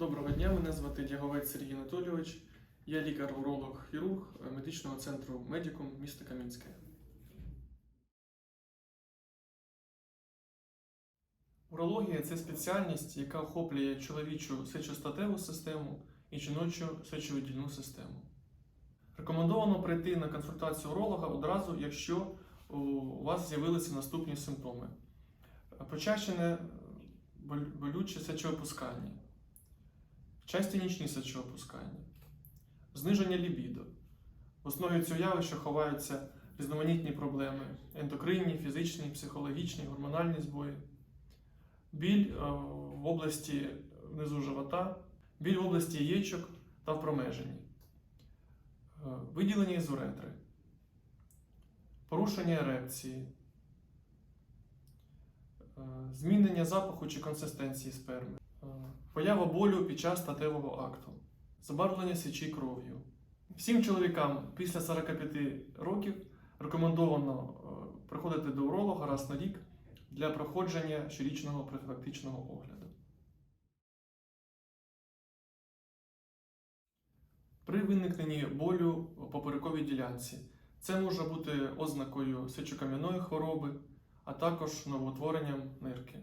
Доброго дня, мене звати Дяговець Сергій Анатолійович. Я лікар-уролог хірург медичного центру Медікум міста Кам'янське. Урологія це спеціальність, яка охоплює чоловічу сечостатеву систему і жіночу сечовидільну систему. Рекомендовано прийти на консультацію уролога одразу, якщо у вас з'явилися наступні симптоми: почащене болюче сечовипускання, часті нічні сечовипускання, зниження лібідо. В основі цього явища ховаються різноманітні проблеми: ендокринні, фізичні, психологічні, гормональні збої, біль е, в області внизу живота, біль в області яєчок та в промеженні, е, виділення із уретри, порушення ерекції, е, змінення запаху чи консистенції сперми, поява болю під час статевого акту, забарвлення сечі кров'ю. Всім чоловікам після 45 років рекомендовано е, приходити до уролога раз на рік для проходження щорічного профілактичного огляду. При виникненні болю в поперековій ділянці це може бути ознакою сечокам'яної хвороби, а також новоутворенням нирки.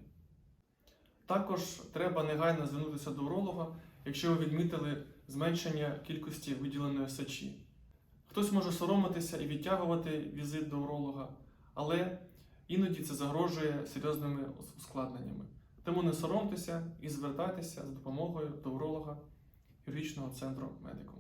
Також треба негайно звернутися до уролога, якщо ви відмітили зменшення кількості виділеної сечі. Хтось може соромитися і відтягувати візит до уролога, але іноді це загрожує серйозними ускладненнями. Тому не соромтеся і звертайтеся з допомогою до уролога хірургічного центру медикум.